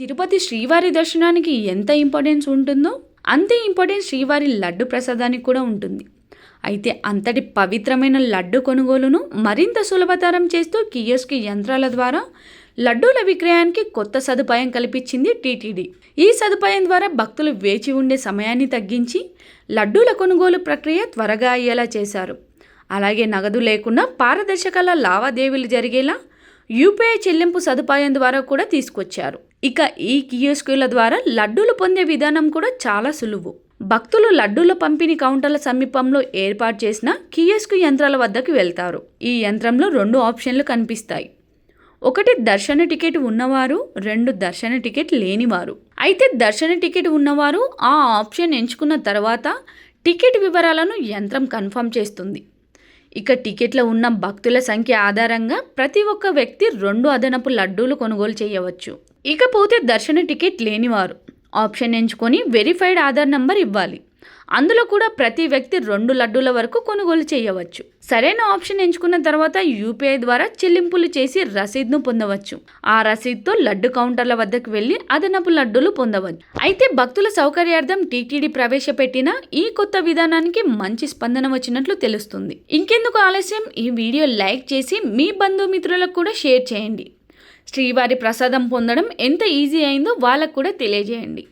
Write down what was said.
తిరుపతి శ్రీవారి దర్శనానికి ఎంత ఇంపార్టెన్స్ ఉంటుందో అంతే ఇంపార్టెన్స్ శ్రీవారి లడ్డు ప్రసాదానికి కూడా ఉంటుంది. అయితే అంతటి పవిత్రమైన లడ్డు కొనుగోలును మరింత సులభతరం చేస్తూ కియోస్కి యంత్రాల ద్వారా లడ్డూల విక్రయానికి కొత్త సదుపాయం కల్పించింది టీటీడీ. ఈ సదుపాయం ద్వారా భక్తులు వేచి ఉండే సమయాన్ని తగ్గించి లడ్డూల కొనుగోలు ప్రక్రియ త్వరగా అయ్యేలా చేశారు. అలాగే నగదు లేకుండా పారదర్శకాల లావాదేవీలు జరిగేలా యూపీఐ చెల్లింపు సదుపాయం ద్వారా కూడా తీసుకొచ్చారు. ఇక ఈ కియోస్కుల ద్వారా లడ్డూలు పొందే విధానం కూడా చాలా సులువు. భక్తులు లడ్డూల పంపిణీ కౌంటర్ల సమీపంలో ఏర్పాటు చేసిన కియోస్కు యంత్రాల వద్దకు వెళ్తారు. ఈ యంత్రంలో రెండు ఆప్షన్లు కనిపిస్తాయి. ఒకటి దర్శన టికెట్ ఉన్నవారు రెండు దర్శన టికెట్ లేనివారు. అయితే దర్శన టికెట్ ఉన్నవారు ఆ ఆప్షన్ ఎంచుకున్న తర్వాత టికెట్ వివరాలను యంత్రం కన్ఫర్మ్ చేస్తుంది. ఇక టికెట్లో ఉన్న భక్తుల సంఖ్య ఆధారంగా ప్రతి ఒక్క వ్యక్తి రెండు అదనపు లడ్డూలు కొనుగోలు చేయవచ్చు. ఇకపోతే దర్శన టికెట్ లేనివారు. ఆప్షన్ ఎంచుకొని వెరిఫైడ్ ఆధార్ నంబర్ ఇవ్వాలి. అందులో కూడా ప్రతి వ్యక్తి రెండు లడ్డూల వరకు కొనుగోలు చేయవచ్చు. సరైన ఆప్షన్ ఎంచుకున్న తర్వాత యూపీఐ ద్వారా చెల్లింపులు చేసి రసీదును పొందవచ్చు. ఆ రసీదుతో లడ్డు కౌంటర్ల వద్దకు వెళ్ళి అదనపు లడ్డూలు పొందవచ్చు. అయితే భక్తుల సౌకర్యార్థం టీటీడీ ప్రవేశపెట్టిన ఈ కొత్త విధానానికి మంచి స్పందన వచ్చినట్లు తెలుస్తుంది. ఇంకెందుకు ఆలస్యం? ఈ వీడియో లైక్ చేసి మీ బంధుమిత్రులకు కూడా షేర్ చేయండి. శ్రీవారి ప్రసాదం పొందడం ఎంత ఈజీ అయిందో వాళ్ళకు కూడా తెలియజేయండి.